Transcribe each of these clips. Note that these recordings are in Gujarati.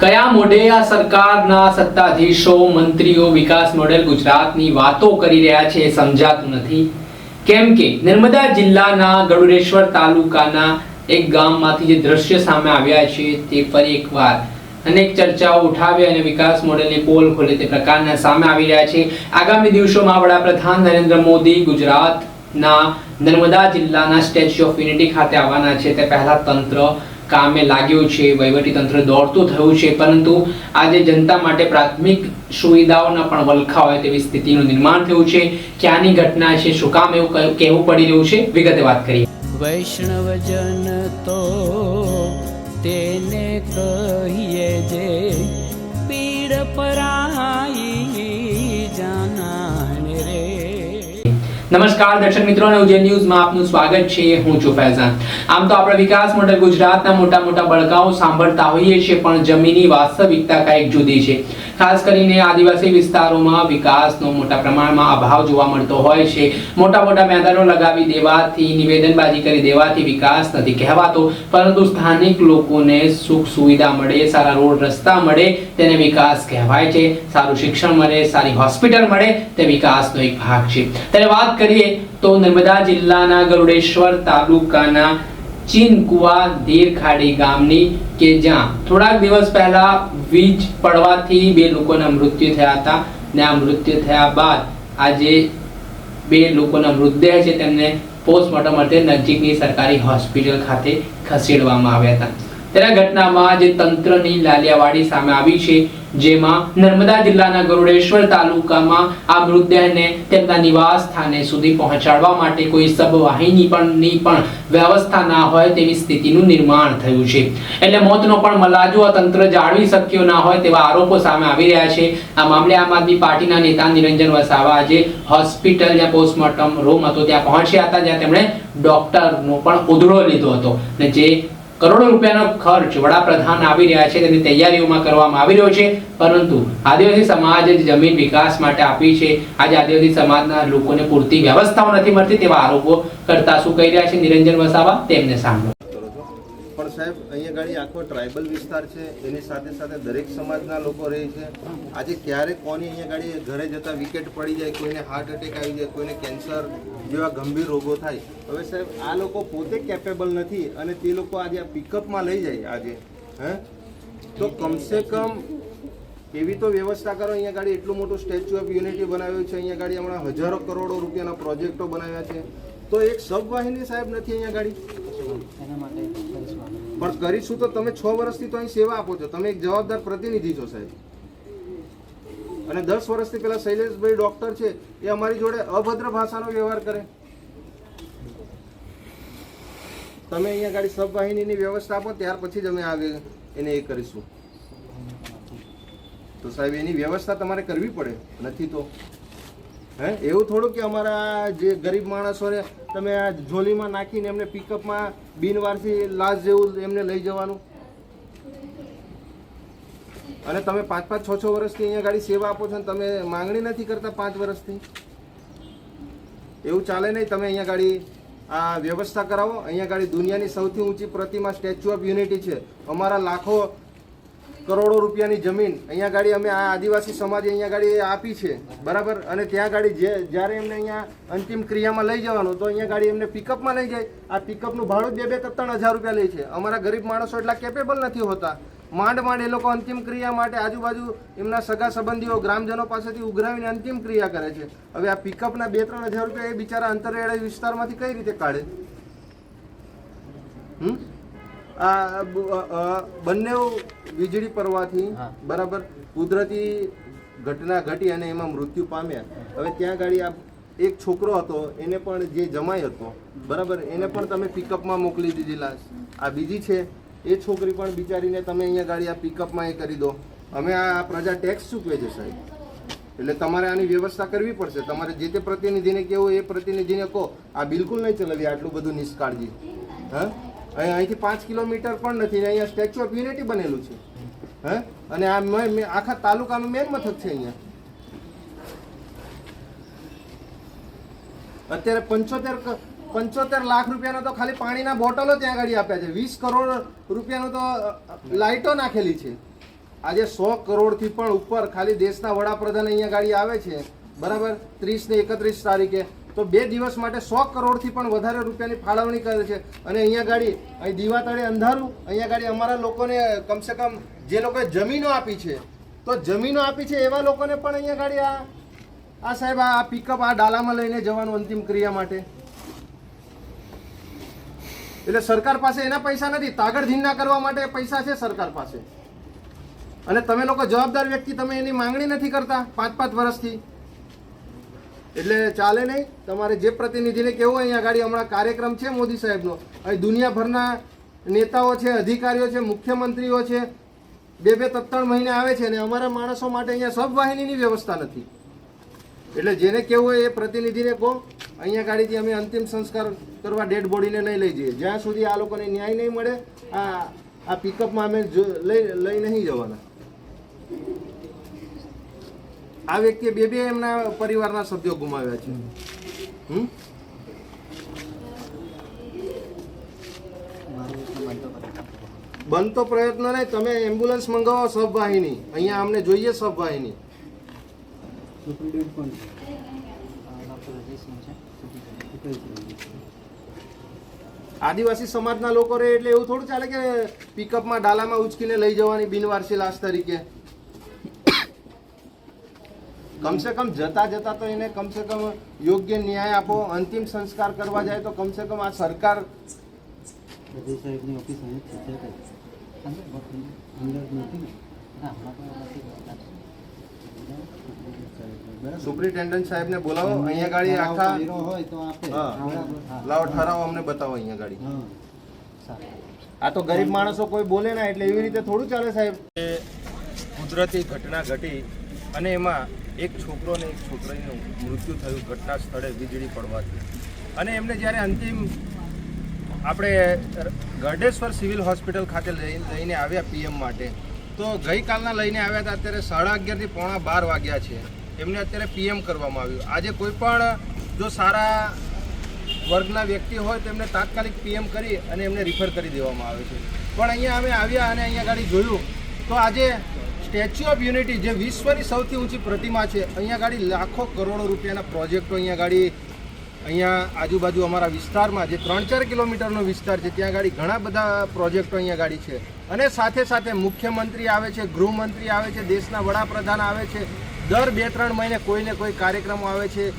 કયા મોઢે સરકારના સત્તાધીશો, મંત્રીઓ, વિકાસ મોડેલ ગુજરાતની વાતો કરી રહ્યા છે સમજાતું નથી? કેમ કે નર્મદા જિલ્લાના ગરુડેશ્વર તાલુકાના એક ગામમાંથી જે દ્રશ્ય સામે આવ્યા છે તે ફરી એકવાર અનેક ચર્ચાઓ ઉઠાવે અને વિકાસ મોડેલની પોલ ખોલે તે પ્રકારના સામે આવી રહ્યા છે. આગામી દિવસોમાં વડાપ્રધાન નરેન્દ્ર મોદી ગુજરાતના નર્મદા જિલ્લાના સ્ટેચ્યુ ઓફ યુનિટી ખાતે આવવાના છે. તે પહેલા તંત્ર કામે લાગ્યું છે, વહીવટીતંત્ર દોડતું થયું છે, પરંતુ આજે જનતા માટે પ્રાથમિક સુવિધાઓના પણ વલખા હોય તેવી સ્થિતિનું નિર્માણ થયું છે. ક્યાંની ઘટના છે, શું કામ એવું કહેવું પડી રહ્યું છે? વિગતે વાત કરીએ. વૈષ્ણવજન તો તેને કહીએ જે પીડ પરાઈ નમસ્કાર, દર્શક મિત્રો અને ઉજ્જૈન ન્યૂઝમાં આપનું સ્વાગત છે. હું છું ફૈઝાન. આમ તો આપણે વિકાસ મોડલ ગુજરાતના મોટા મોટા બળકાઓ સાંભળતા હોઈએ છીએ, પણ જમીની વાસ્તવિકતા કંઈક જુદી છે. ખાસ કરીને આદિવાસી વિસ્તારોમાં વિકાસનો મોટા પ્રમાણમાં અભાવ જોવા મળતો હોય છે. મોટા મોટા મેદાનો લગાવી દેવાથી, નિવેદનબાજી કરી દેવાથી વિકાસ નથી કહેવાતો. પરંતુ સ્થાનિક લોકોને સુખ સુવિધા મળે, સારા રોડ રસ્તા મળે, તેને વિકાસ કહેવાય છે. સારું શિક્ષણ મળે, સારી હોસ્પિટલ મળે, તે વિકાસનો એક ભાગ છે. ત્યારે વાત કરીએ તો નર્મદા જિલ્લાના ગરુડેશ્વર તાલુકાના ચીનકુવા દેરખાડી ગામની કે જ્યાં થોડાક દિવસ પહેલા વીજ પડવાથી બે લોકોના મૃત્યુ થયા હતા ને આ મૃત્યુ થયા બાદ આજે બે લોકોના મૃતદેહ છે તેમને પોસ્ટમોર્ટમ અર્થે નજીકની સરકારી હોસ્પિટલ ખાતે ખસેડવામાં આવ્યા હતા. ત્યારે ઘટનામાં જે તંત્રની લાલિયાવાડી સામે આવી છે, જેમાં નર્મદા જિલ્લાના ગરુડેશ્વર તાલુકામાં આ મૃતદેહને તેમના નિવાસ સ્થાને સુધી પહોંચાડવા માટે કોઈ સબવાહિની પણ ની પણ વ્યવસ્થા ના હોય તેવી સ્થિતિનું નિર્માણ થયું છે. એટલે મોતનો પણ મલાજો આ તંત્ર જાળવી શક્યો ના હોય તેવા આરોપો સામે આવી રહ્યા છે. આ મામલે આમ આદમી પાર્ટીના નેતા નિરંજન વસાવા આજે હોસ્પિટલ જ્યાં પોસ્ટમોર્ટમ રૂમ હતો ત્યાં પહોંચ્યા હતા, જ્યાં તેમણે ડોક્ટરનો પણ ઉધડો લીધો હતો. અને જે કરોડો રૂપિયાનો ખર્ચ વડાપ્રધાન આવી રહ્યા છે, તેની તૈયારીઓમાં કરવામાં આવી રહ્યો છે. પરંતુ આદિવાસી સમાજ જમીન વિકાસ માટે આપી છે. આજે આદિવાસી સમાજના લોકોને પૂરતી વ્યવસ્થાઓ નથી મળતી તેવા આરોપો કરતા શું કહી રહ્યા છે નિરંજન વસાવા, તેમને સાંભળો. સાહેબ, અહીંયા ગાડી આખો ટ્રાઇબલ વિસ્તાર છે, એની સાથે સાથે દરેક સમાજના લોકો રહે છે. આજે ક્યારે કોની અહીંયા ગાડી ઘરે જતા વિકેટ પડી જાય, કોઈને હાર્ટ એટેક આવી જાય, કોઈને કેન્સર જેવા ગંભીર રોગો થાય. હવે સાહેબ, આ લોકો પોતે કેપેબલ નથી અને તે લોકો આજે આ પિકઅપમાં લઈ જાય આજે, હે? તો કમસે કમ એવી તો વ્યવસ્થા કરો, અહીંયા ગાડી એટલું મોટું સ્ટેચ્યુ ઓફ યુનિટી બનાવ્યું છે, અહીંયા ગાડી હમણાં હજારો કરોડો રૂપિયાના પ્રોજેક્ટો બનાવ્યા છે. તો એક સબવાહિની સાહેબ નથી અહીંયા ગાડી. પણ કરીશું તો તમે છ વર્ષથી તો અહીં સેવા આપો છો. તમે એક જવાબદાર પ્રતિનિધિ છો સાહેબ. અને દસ વર્ષથી પેલા શૈલેષભાઈ ડોક્ટર છે, એ અમારી જોડે અભદ્ર ભાષાનો વ્યવહાર કરે. તમે અહીંયા ગાડી સબવાહિનીની વ્યવસ્થા આપો, ત્યાર પછી જ અમે આગળ એને એ કરીશું. તો સાહેબ, એની વ્યવસ્થા તમારે કરવી પડે. નથી તો હે? એવું થોડું કે અમારા જે ગરીબ માણસોને તમે આ ઝોલીમાં નાખીને એમને પિકઅપમાં બિનવારસી લાશ જેવું એમને લઈ જવાનું? અને તમે પાંચ પાંચ છ છ વર્ષથી અહીંયા ગાડી સેવા આપો છો અને તમે માંગણી નથી કરતા પાંચ વર્ષથી? એવું ચાલે નહીં, તમે અહીંયા ગાડી આ વ્યવસ્થા કરાવો. અહીંયા ગાડી દુનિયાની સૌથી ઊંચી પ્રતિમા સ્ટેચ્યુ ઓફ યુનિટી છે. અમારા લાખો કરોડો રૂપિયાની જમીન અહીંયા ગાડી અમે આ આદિવાસી સમાજે અહીંયા ગાડી આપી છે. બરાબર? અને ત્યાં ગાડી જે, જ્યારે એમને અહીંયા અંતિમ ક્રિયામાં લઈ જવાનું, તો અહીંયા ગાડી એમને પિકઅપમાં લઈ જાય. આ પિકઅપનું ભાડું બે બે ત્રણ હજાર રૂપિયા લે છે. અમારા ગરીબ માણસો એટલા કેપેબલ નથી હોતા. માંડ માંડ એ લોકો અંતિમ ક્રિયા માટે આજુબાજુ એમના સગા સંબંધીઓ, ગ્રામજનો પાસેથી ઉઘરાવીને અંતિમ ક્રિયા કરે છે. હવે આ પિકઅપના બે ત્રણ હજાર રૂપિયા એ બિચારા અંતરિયાળ વિસ્તારમાંથી કઈ રીતે કાઢે? હમ? આ બંને વીજળી પડવાથી બરાબર કુદરતી ઘટના ઘટી અને એમાં મૃત્યુ પામ્યા. હવે ત્યાં ગાડી આ એક છોકરો હતો એને પણ જે જમાઈ હતો બરાબર એને પણ તમે પિકઅપમાં મોકલી દીધી લાશ. આ બીજી છે એ છોકરી પણ બિચારીને તમે અહીંયા ગાડી આ પિકઅપમાં એ કરી દો. અમે આ પ્રજા ટેક્સ ચૂકવે છે સાહેબ. એટલે તમારે આની વ્યવસ્થા કરવી પડશે. તમારે જે તે પ્રતિનિધિને કહેવું એ પ્રતિનિધિને કહો. આ બિલકુલ નહીં ચલાવી આટલું બધું નિષ્કાળજી. હા? અહીં અહીંથી પાંચ કિલોમીટર પણ નથી અહીંયા સ્ટેચ્યુ ઓફ યુનિટી બનેલું છે. હે? અને આ આખા તાલુકાનું મેન મથક છે અહીંયા. અત્યારે પંચોતેર પંચોતેર લાખ રૂપિયાનો તો ખાલી પાણીના બોટલો ત્યાં આગળ આપ્યા છે. વીસ કરોડ રૂપિયાનો તો લાઇટો નાખેલી છે. આજે સો કરોડથી પણ ઉપર ખાલી દેશના વડાપ્રધાન અહીંયા ગાડી આવે છે. બરાબર? ત્રીસ ને એકત્રીસ તારીખે. તો બે દિવસ માટે સો કરોડથી પણ વધારે રૂપિયાની ફાળવણી કરે છે. અને અહીંયા ગાડી, અહીં દીવા તળે અંધારું, અહીંયા ગાડી અમારા લોકોને કમસે કમ જે લોકોએ જમીનો આપી છે, તો જમીનો આપી છે એવા લોકોને પણ અહીંયા ગાડી આ આ સાહેબ, આ પિકઅપ આ ડાલામાં લઈને જવાનું અંતિમ ક્રિયા માટે. એટલે સરકાર પાસે એના પૈસા નથી. તાગડધીન કરવા માટે પૈસા છે સરકાર પાસે. અને તમે લોકો જવાબદાર વ્યક્તિ, તમે એની માંગણી નથી કરતા પાંચ પાંચ વર્ષથી. એટલે ચાલે નહીં. તમારે જે પ્રતિનિધિને કેવું અહીંયા ગાડી હમણાં કાર્યક્રમ છે મોદી સાહેબનો. અહીં દુનિયાભરના નેતાઓ છે, અધિકારીઓ છે, મુખ્યમંત્રીઓ છે, બે બે ત્રણ મહિને આવે છે અને અમારા માણસો માટે અહીંયા સબવાહિનીની વ્યવસ્થા નથી. એટલે જેને કેવું હોય એ પ્રતિનિધિને કહો. અહીંયા ગાડીથી અમે અંતિમ સંસ્કાર કરવા ડેડ બોડીને નહીં લઈ જઈએ. જ્યાં સુધી આ લોકોને ન્યાય નહીં મળે, આ આ પિકઅપમાં અમે લઈ લઈ નહીં જવાના. આ વ્યક્તિએ બે બે એમના પરિવારના સભ્યો ગુમાવ્યા છે. હમ? બનતો પ્રયત્ન નહીં, તમે એમ્બ્યુલન્સ મંગાવો સબવાહિની. અહીંયા અમને જોઈએ સબવાહિની. આદિવાસી સમાજના લોકો રહે એટલે એવું થોડું ચાલે કે પિકઅપમાં ડાલામાં ઉચકીને લઈ જવાની બિનવારસી લાશ તરીકે. કમસે કમ જતા જતા તો એને કમસે કમ યોગ્ય ન્યાય આપો, અંતિમ સંસ્કાર કરવા જાય તો કમસે કમ આ સરકાર સાહેબની ઓફિસ સુપ્રિન્ટેન્ડન્ટ સાહેબને બોલાવો, અહીંયા ગાડી આખા. લાવો, ઠરાવો, અમને બતાવો અહીંયા ગાડી આ તો ગરીબ માણસો કોઈ બોલે ના, એટલે એવી રીતે થોડું ચાલે સાહેબ કુદરતી ઘટના ઘટી અને એમાં એક છોકરો અને એક છોકરીનું મૃત્યુ થયું ઘટના સ્થળે વીજળી પડવાથી. અને એમને જ્યારે અંતિમ આપણે ગરડેશ્વર સિવિલ હોસ્પિટલ ખાતે લઈ- લઈને આવ્યા પીએમ માટે, તો ગઈકાલના લઈને આવ્યા હતા અત્યારે સાડા અગિયારથી પોણા બાર વાગ્યા છે. એમને અત્યારે પીએમ કરવામાં આવ્યું. આજે કોઈ પણ જો સારા વર્ગના વ્યક્તિ હોય તો એમને તાત્કાલિક પીએમ કરી અને એમને રિફર કરી દેવામાં આવે છે. પણ અહીંયા અમે આવ્યા અને અહીંયા ગાડી જોયું. તો આજે સ્ટેચ્યુ ઓફ યુનિટી જે વિશ્વની સૌથી ઊંચી પ્રતિમા છે, અહીંયા ગાડી લાખો કરોડો રૂપિયાના પ્રોજેક્ટો અહીંયા ગાડી અહીંયા આજુબાજુ અમારા વિસ્તારમાં જે ત્રણ ચાર કિલોમીટરનો વિસ્તાર છે, ત્યાં ગાડી ઘણા બધા પ્રોજેક્ટો અહીંયા ગાડી છે. અને સાથે સાથે મુખ્યમંત્રી આવે છે, ગૃહમંત્રી આવે છે, દેશના વડાપ્રધાન આવે છે, દર બે ત્રણ મહિને કોઈને કોઈ કાર્યક્રમો આવે છે.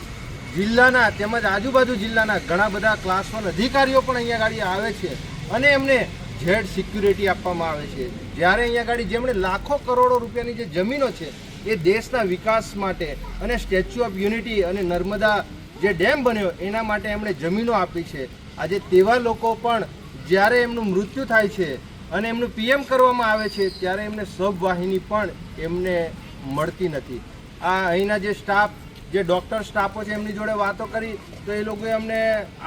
જિલ્લાના તેમજ આજુબાજુ જિલ્લાના ઘણા બધા ક્લાસ વન અધિકારીઓ પણ અહીંયા ગાડી આવે છે. અને એમને જેડ સિક્યુરિટી આપવામાં આવે છે. જ્યારે અહીંયા ગાડી જેમણે લાખો કરોડો રૂપિયાની જે જમીનો છે, એ દેશના વિકાસ માટે અને સ્ટેચ્યુ ઓફ યુનિટી અને નર્મદા જે ડેમ બન્યો, એના માટે એમણે જમીનો આપી છે. આજે તેવા લોકો પણ જ્યારે એમનું મૃત્યુ થાય છે અને એમનું પીએમ કરવામાં આવે છે, ત્યારે એમને સબવાહિની પણ એમને મળતી નથી. આ અહીંના જે સ્ટાફ, જે ડૉક્ટર સ્ટાફો છે, એમની જોડે વાતો કરી, તો એ લોકોએ અમને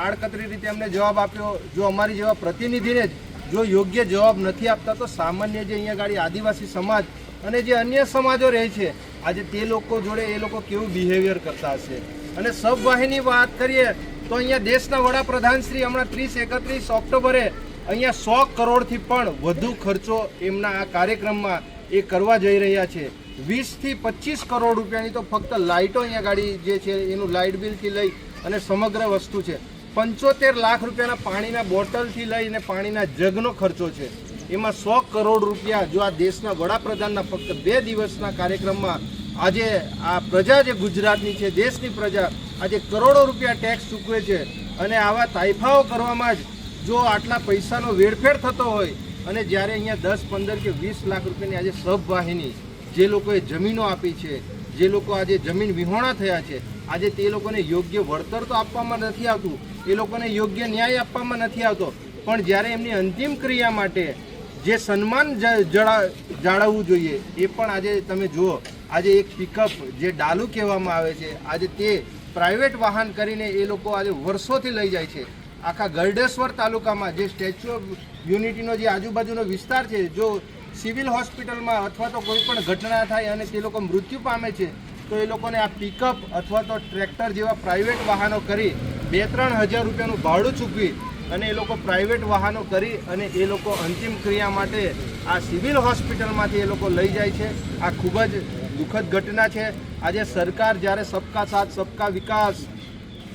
આડકતરી રીતે અમને જવાબ આપ્યો. જો અમારી જેવા પ્રતિનિધિને જ જો યોગ્ય જવાબ નથી આપતા તો સામાન્ય જે અહીંયા ગાડી આદિવાસી સમાજ અને જે અન્ય સમાજો રહે છે, આજે તે લોકો જોડે એ લોકો કેવું બિહેવિયર કરતા હશે? અને સબવાહિની વાત કરીએ, તો અહીંયા દેશના વડાપ્રધાન શ્રી હમણાં ત્રીસ એકત્રીસ ઓક્ટોબરે અહીંયા સો કરોડથી પણ વધુ ખર્ચો એમના આ કાર્યક્રમમાં એ કરવા જઈ રહ્યા છે. વીસથી પચીસ કરોડ રૂપિયાની તો ફક્ત લાઇટો અહીંયા ગાડી જે છે એનું લાઇટ બિલથી લઈ અને સમગ્ર વસ્તુ છે. પંચોતેર લાખ રૂપિયાના પાણીના બોટલથી લઈને પાણીના જગનો ખર્ચો છે. એમાં સો કરોડ રૂપિયા જો આ દેશના વડાપ્રધાનના ફક્ત બે દિવસના કાર્યક્રમમાં આજે આ પ્રજા જે ગુજરાતની છે, દેશની પ્રજા, આજે કરોડો રૂપિયા ટેક્સ ચૂકવે છે અને આવા તાઇફાઓ કરવામાં જ જો આટલા પૈસાનો વેરફેર થતો હોય અને જ્યારે અહીંયા દસ, પંદર કે વીસ લાખ રૂપિયાની આજે સબવાહિની જે લોકોએ જમીનો આપી છે, જે લોકો આજે જમીન વિહોણા થયા છે આજે તે લોકોને યોગ્ય વળતર તો આપવામાં નથી આવતું, એ લોકોને યોગ્ય ન્યાય આપવામાં નથી આવતો. પણ જ્યારે એમની અંતિમ ક્રિયા માટે જે સન્માન જાળવવું જોઈએ, એ પણ આજે તમે જુઓ, આજે એક પિકઅપ જે ડાલુ કહેવામાં આવે છે, આજે તે પ્રાઇવેટ વાહન કરીને એ લોકો આજે વર્ષોથી લઈ જાય છે. આખા ગરડેશ્વર તાલુકામાં જે સ્ટેચ્યુ ઓફ યુનિટીનો જે આજુબાજુનો વિસ્તાર છે, જો સિવિલ હોસ્પિટલમાં અથવા તો કોઈ પણ ઘટના થાય અને તે લોકો મૃત્યુ પામે છે તો એ લોકોને આ પિકઅપ અથવા તો ટ્રેક્ટર જેવા પ્રાઇવેટ વાહનો કરી બે ત્રણ હજાર રૂપિયાનું ભાડું ચૂકવી અને એ લોકો પ્રાઇવેટ વાહનો કરી અને એ લોકો અંતિમ ક્રિયા માટે આ સિવિલ હોસ્પિટલમાંથી એ લોકો લઈ જાય છે. આ ખૂબ જ દુઃખદ ઘટના છે. આજે સરકાર જ્યારે સબકા સાથ, સબકા વિકાસ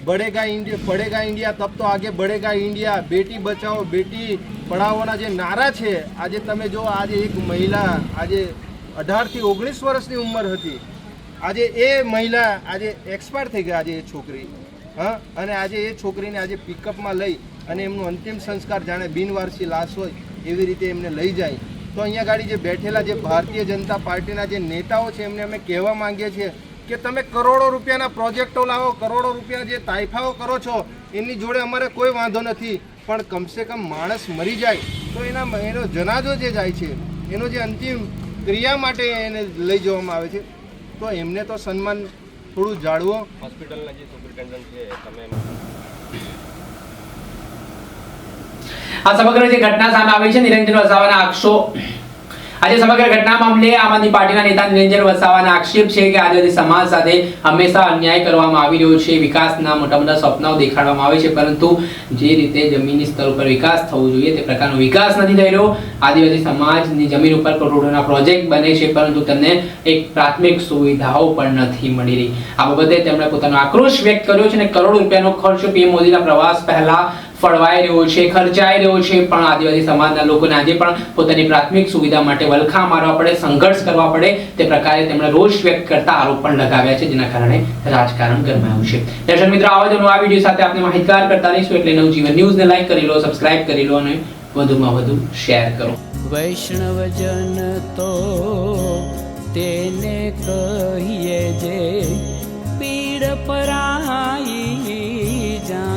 બઢેગા ઇન્ડિયા પડેગા ઇન્ડિયા, તબ તો આગે બઢેગા ઇન્ડિયા, બેટી બચાવો, બેટી પઢાઓના જે નારા છે, આજે તમે જો આજે એક મહિલા આજે અઢારથી ઓગણીસ વર્ષની ઉંમર હતી આજે એ મહિલા આજે એક્સપાયર થઈ ગયા આજે એ છોકરી. હા? અને આજે એ છોકરીને આજે પિકઅપમાં લઈ અને એમનું અંતિમ સંસ્કાર જાણે બિનવારસી લાશ હોય એવી રીતે એમને લઈ જાય. તો અહીંયા ગાડી જે બેઠેલા જે ભારતીય જનતા પાર્ટીના જે નેતાઓ છે, એમને અમે કહેવા માંગીએ છીએ કે તમે કરોડો રૂપિયાના પ્રોજેક્ટો લાવો, કરોડો રૂપિયા જે તાઇફાઓ કરો છો, એની જોડે અમારે કોઈ વાંધો નથી. પણ કમસે કમ માણસ મરી જાય તો એના એનો જનાજો જે જાય છે, એનો જે અંતિમ ક્રિયા માટે એને લઈ જવામાં આવે છે. તો એમને તો સન્માન થોડું જાળવો. હોસ્પિટલના જે સુપરિન્ટેન્ડન્ટ છે તમે આ સમગ્ર જે ઘટના સામે આવી છે નિરંજન વસાવાના આક્ષો આજે સમગ્ર ઘટના મામલે આમ આદમી પાર્ટીના નેતા નિરંજન વસાવાના આક્ષેપ છે કે આદિવાસી સમાજ સાથે હંમેશા અન્યાય કરવામાં આવી રહ્યો છે, વિકાસના મોટા મોટા સપનાઓ દેખાડવામાં આવે છે, પરંતુ જે રીતે જમીનની સ્તર ઉપર વિકાસ થવો જોઈએ તે પ્રકારનો વિકાસ નથી થઈ રહ્યો. આદિવાસી સમાજની જમીન ઉપર કરોડોના પ્રોજેક્ટ બને છે, પરંતુ તેમને એક પ્રાથમિક સુવિધાઓ પણ નથી મળી રહી. આ બાબતે તેમણે પોતાનો આક્રોશ વ્યક્ત કર્યો છે અને કરોડ રૂપિયાનો ખર્ચ પીએમ મોદીના પ્રવાસ પહેલા ફળવાઈ રહ્યો છે, ખર્ચાઈ રહ્યો છે, પણ આદિવાસી સમાજના લોકોને આજે પણ પોતાની પ્રાથમિક સુવિધા માટે વલખા મારવા પડે, સંઘર્ષ કરવા પડે, તે પ્રકારે તેમણે રોષ વ્યક્ત કરતા આરોપ પણ લગાવ્યા છે, જેના કારણે રાજકારણ ગરમાયું છે. દર્શક મિત્રો, આવો જ આ વીડિયો સાથે આપણે માહિતગાર કરતા રહીશું, એટલે નવજીવન ન્યૂઝને લાઈક કરી લો, સબસ્ક્રાઇબ કરી લો અને વધુમાં વધુ શેર કરો. વૈષ્ણવજન તો તેને કહીએ જે પીડ પરાઈ જાના